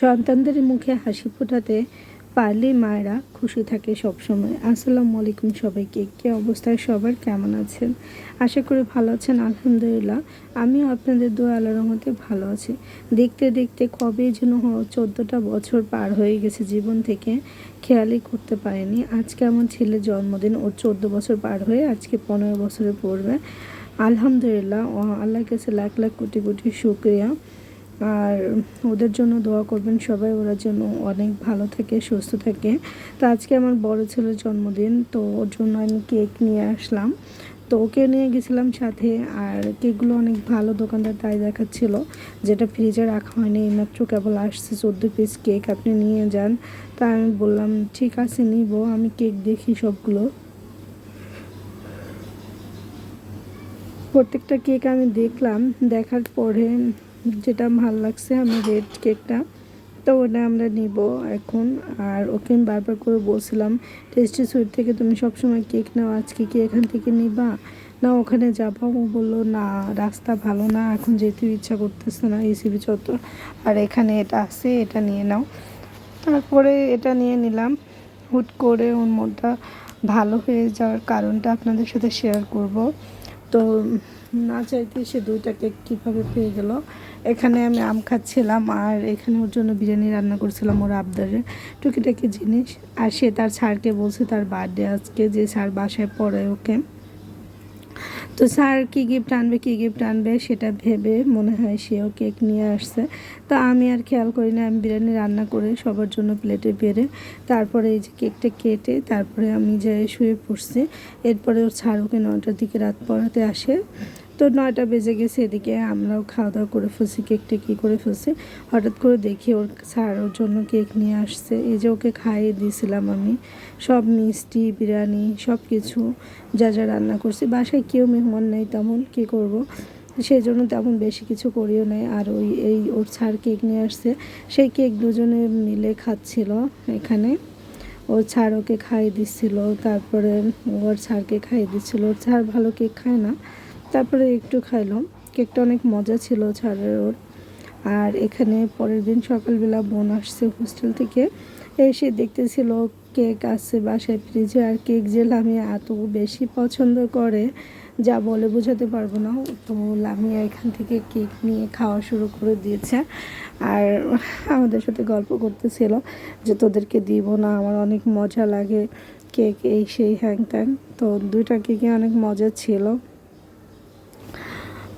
সন্তানদের মুখে হাসি ফোটাতে পারলে মায়েরা খুশি থাকে সবসময়। আসসালামু আলাইকুম সবাইকে। কে অবস্থায় সবার কেমন আছেন? আশা করি ভালো আছেন, আলহামদুলিল্লাহ। আমিও আপনাদের দোয়া আল্লাহর রহমতে ভালো আছি। দেখতে দেখতে কবে যেন চোদ্দোটা বছর পার হয়ে গেছে জীবন থেকে। খেয়ালই করতে পারিনি। আজকে আমার ছেলের জন্মদিন, ওর চোদ্দ বছর পার হয়ে আজকে পনেরো বছরে পড়বে। আলহামদুলিল্লাহ, ও আল্লাহর কাছে লাখ লাখ কোটি কোটি শুক্রিয়া। আর ওদের জন্য দোয়া করবেন সবাই, ওরা যেন অনেক ভালো থাকে, সুস্থ থাকে। তো আজকে আমার বড় ছেলের জন্মদিন, তো ওর জন্য আমি কেক নিয়ে আসলাম। তো ওকে নিয়ে গেছিলাম সাথে, আর কেকগুলো অনেক ভালো দোকানদার তাই দেখাচ্ছিল। যেটা ফ্রিজে রাখা হয়নি এইমাত্র কেবল আসছে চোদ্দ পিস কেক, আপনি নিয়ে যান। তা আমি বললাম, ঠিক আছে, নিব, আমি কেক দেখি সবগুলো। প্রত্যেকটা কেক আমি দেখলাম, দেখার পরে যেটা ভালো লাগছে, আমি রেড কেকটা তো ওটা আমরা নিব এখন। আর ওকে আমি বারবার করে বলছিলাম টেস্টি সুইট থেকে তুমি সবসময় কেক নাও, আজকে কি এখান থেকে নিবা? না, ওখানে যাব। ও বলল, না, রাস্তা ভালো না, এখন যেতে ইচ্ছা করতেছে না ইসিবি চত্বর। আর এখানে এটা আছে, এটা নিয়ে নাও। তারপরে এটা নিয়ে নিলাম। হুট করে ওর মনটা ভালো হয়ে যাওয়ার কারণটা আপনাদের সাথে শেয়ার করব। তো না চাইতে সে দুইটা কেক কীভাবে পেয়ে গেল? এখানে আমি আম খাচ্ছিলাম আর এখানে ওর জন্য বিরিয়ানি রান্না করছিলাম ওর আবদারের টুকিটাকি জিনিস। আর সে তার স্যারকে বলছে তার বার্থডে আজকে, যে স্যার বাসায় পড়ে ওকে। তো স্যার কী গিফট আনবে, কী গিফট আনবে সেটা ভেবে মনে হয় সেও কেক নিয়ে আসছে। তো আমি আর খেয়াল করি না, আমি বিরিয়ানি রান্না করে সবার জন্য প্লেটে বেড়ে তারপরে এই যে কেকটা কেটে তারপরে আমি যে শুয়ে পড়ছি, এরপরে ওর স্যার ওকে নটার দিকে রাত পড়াতে আসে। তো নয়টা বেজে গেছে এদিকে, আমরাও খাওয়া দাওয়া করে ফেলছি, কেকটা কী করে ফেলছি। হঠাৎ করে দেখি ওর স্যার ওর জন্য কেক নিয়ে আসছে। এই যে ওকে খাইয়ে দিয়েছিলাম আমি। সব মিষ্টি, বিরিয়ানি সব কিছু যা যা রান্না করছি। বাসায় কেউ মেহমান নেই তেমন, কী করব? সেই জন্য তেমন বেশি কিছু করিও নাই। আর ওই, এই ওর ছাড় কেক নিয়ে আসছে। সেই কেক দুজনে মিলে খাচ্ছিল এখানে। ওর ছাড় ওকে খাইয়ে দিচ্ছিল। তারপরে ওর ছাড়কে খাইয়ে দিচ্ছিল। ওর ছাড় ভালো কেক খায় না। তারপরে একটু খাইলাম। কেকটা অনেক মজা ছিল ছাড়ের ওর। আর এখানে পরের দিন সকালবেলা বোন আসছে হোস্টেল থেকে। এসে দেখতেছিল কেক আসছে বাসায় ফ্রিজে আর কেক যে লামিয়া এত বেশি পছন্দ করে, যা বলে বোঝাতে পারব না। তো লামিয়া এখান থেকে কেক নিয়ে খাওয়া শুরু করে দিয়েছে। আর আমাদের সাথে গল্প করতেছিল যে, তোদেরকে দিব না, আমার অনেক মজা লাগে কেক এই সেই হ্যাং ত্যাং। তো দুইটা কেকে অনেক মজা ছিল।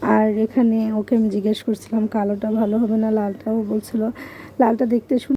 আর এখানে ওকে আমি জিজ্ঞেস করছিলাম কালোটা ভালো হবে না লালটাও বলছিল। লালটা দেখতে